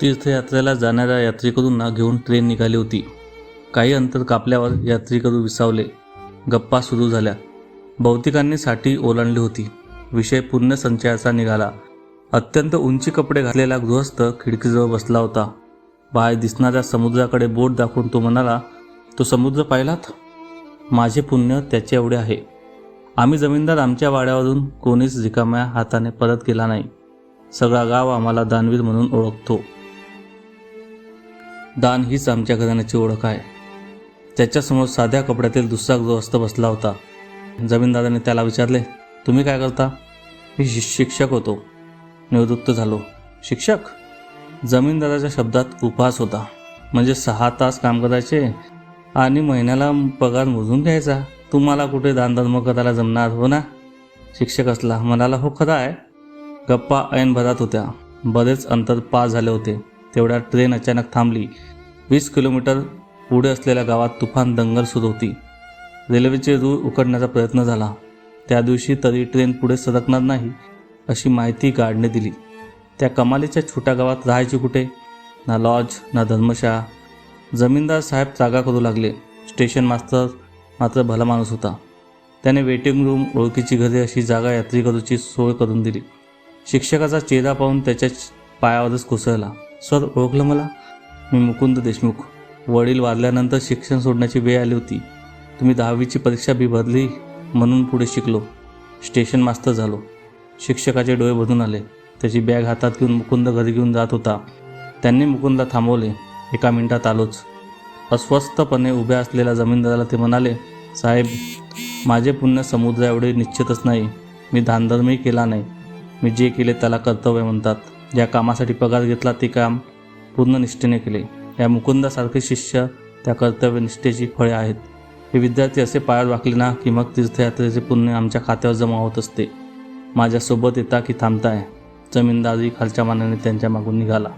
तीर्थयात्रेला जाणाऱ्या यात्रेकरूंना घेऊन ट्रेन निघाली होती. काही अंतर कापल्यावर यात्रेकरू विसावले. गप्पा सुरू झाल्या. बहुतेकांनी साठी ओलांडली होती. विषय पुण्यसंचयाचा निघाला. अत्यंत उंची कपडे घातलेला गृहस्थ खिडकीजवळ बसला होता. बाहेर दिसणाऱ्या समुद्राकडे बोट दाखवून तो म्हणाला तो समुद्र पाहिलात? माझे पुण्य त्याचे एवढे आहे. आम्ही जमीनदार आमच्या वाड्यावरून कोणीच रिकाम्या हाताने परत गेला नाही. सगळा गाव आम्हाला दानवीर म्हणून ओळखतो. दान हीच आमच्या घराण्याची ओळख आहे. त्याच्यासमोर साध्या कपड्यातील दुसरा गृहस्थ बसला होता. जमीनदाराने त्याला विचारले तुम्ही काय करता? मी शि- शिक्षक होतो. निवृत्त झालो. शिक्षक? जमीनदाराच्या शब्दात उपहास होता. म्हणजे सहा तास काम करायचे आणि महिन्याला पगार मोजून घ्यायचा. तुम्हाला कुठे दानधर्म करायला जमणार हो ना? शिक्षक असला म्हणाला हो खरा आहे. गप्पा ऐन भरात होत्या. बरेच अंतर पार झाले होते. तेवढ्या ट्रेन अचानक थांबली. वीस किलोमीटर पुढे असलेल्या गावात तुफान दंगल सुरू होती. रेल्वेचे रूळ उकडण्याचा प्रयत्न झाला. त्या दिवशी तरी ट्रेन पुढे सरकणार नाही अशी माहिती गार्डने दिली. त्या कमालीच्या छोट्या गावात राहायची कुठे? ना लॉज ना धर्मशाळा. जमीनदार साहेब जागा करू लागले. स्टेशन मास्तर मात्र भला माणूस होता. त्याने वेटिंग रूम ओळखीची घरे अशी जागा यात्रेकरूची सोय करून दिली. शिक्षकाचा चेहरा पाहून त्याच्या पायावरच कोसळला. सर ओळखलं मला? मी मुकुंद देशमुख. वडील वारल्यानंतर शिक्षण सोडण्याची वेळ आली होती. तुम्ही दहावीची परीक्षा बी भरली म्हणून पुढे शिकलो. स्टेशन मास्तर झालो. शिक्षकाचे डोळे भरून आले. त्याची बॅग हातात घेऊन मुकुंद घरी घेऊन जात होता. त्यांनी मुकुंदला थांबवले. एका मिनिटात आलोच. अस्वस्थपणे उभ्या असलेल्या जमीनदाराला ते म्हणाले साहेब माझे पुण्य समुद्र एवढे निश्चितच नाही. मी धानधर्मही केला नाही. मी जे केले त्याला कर्तव्य म्हणतात. ज्या कामासाठी पगार घेतला ते काम पूर्ण निष्ठेने केले. या मुकुंदासारखे शिष्य त्या कर्तव्यनिष्ठेची फळे आहेत. हे विद्यार्थी असे पायावर वाकले ना की मग तीर्थयात्रेचे पुण्य आमच्या खात्यावर जमा होत असते. माझ्यासोबत येता की थांबताय? जमीनदारी खालच्या मानाने त्यांच्या मागून निघाला.